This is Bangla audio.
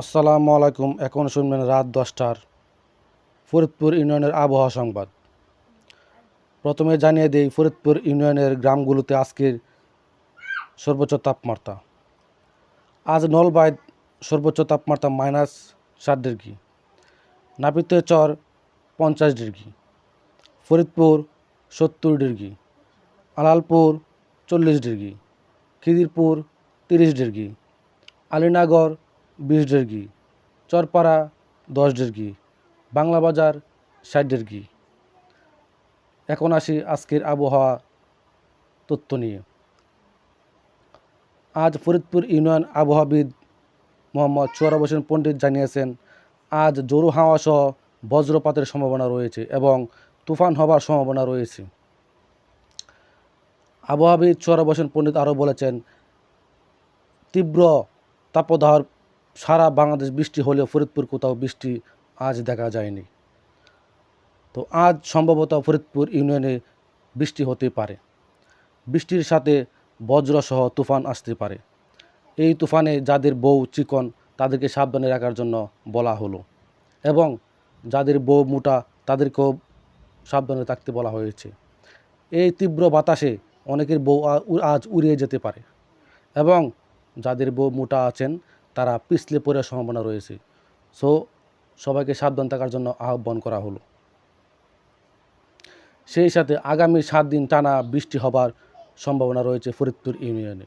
আসসালামু আলাইকুম। এখন শুনবেন রাত দশটার ফরিদপুর ইউনিয়নের আবহাওয়া সংবাদ। প্রথমে জানিয়ে দেই, ফরিদপুর ইউনিয়নের গ্রামগুলোতে আজকের সর্বোচ্চ তাপমাত্রা। আজ নলবাইদ সর্বোচ্চ তাপমাত্রা মাইনাস সাত ডিগ্রি নাপিতে চর পঞ্চাশ ডিগ্রি, ফরিদপুর সত্তর ডিগ্রি, আলালপুর চল্লিশ ডিগ্রি, খিদিরপুর তিরিশ ডিগ্রি, আলীনগর বিশ ডিগ্রি চরপাড়া দশ ডিগ্রি বাংলা বাজার ষাট ডিগ্রি এখন আসি আজকের আবহাওয়া তথ্য নিয়ে। আজ ফরিদপুর ইউনিয়ন আবহাওয়াবিদ মোহাম্মদ সোহরাব হোসেন পণ্ডিত জানিয়েছেন, আজ জোরু হাওয়া সহ বজ্রপাতের সম্ভাবনা রয়েছে এবং তুফান হবার সম্ভাবনা রয়েছে। আবহাওয়াবিদ সোহরাব হোসেন পণ্ডিত আরও বলেছেন, তীব্র তাপদাহর সারা বাংলাদেশ বৃষ্টি হলেও ফরিদপুর কোথাও বৃষ্টি আজ দেখা যায়নি। তো আজ সম্ভবত ফরিদপুর ইউনিয়নে বৃষ্টি হতে পারে। বৃষ্টির সাথে বজ্রসহ তুফান আসতে পারে। এই তুফানে যাদের বউ চিকন, তাদেরকে সাবধানে রাখার জন্য বলা হলো এবং যাদের বউ মোটা, তাদেরকেও সাবধানে থাকতে বলা হয়েছে। এই তীব্র বাতাসে অনেকের বউ আজ উড়িয়ে যেতে পারে এবং যাদের বউ মোটা আছেন তারা পিছলে পড়ার সম্ভাবনা রয়েছে। সো সবাইকে সাবধান থাকার জন্য আহ্বান করা হলো। সেই সাথে আগামী সাত দিন টানা বৃষ্টি হবার সম্ভাবনা রয়েছে ফরিদপুর ইউনিয়নে।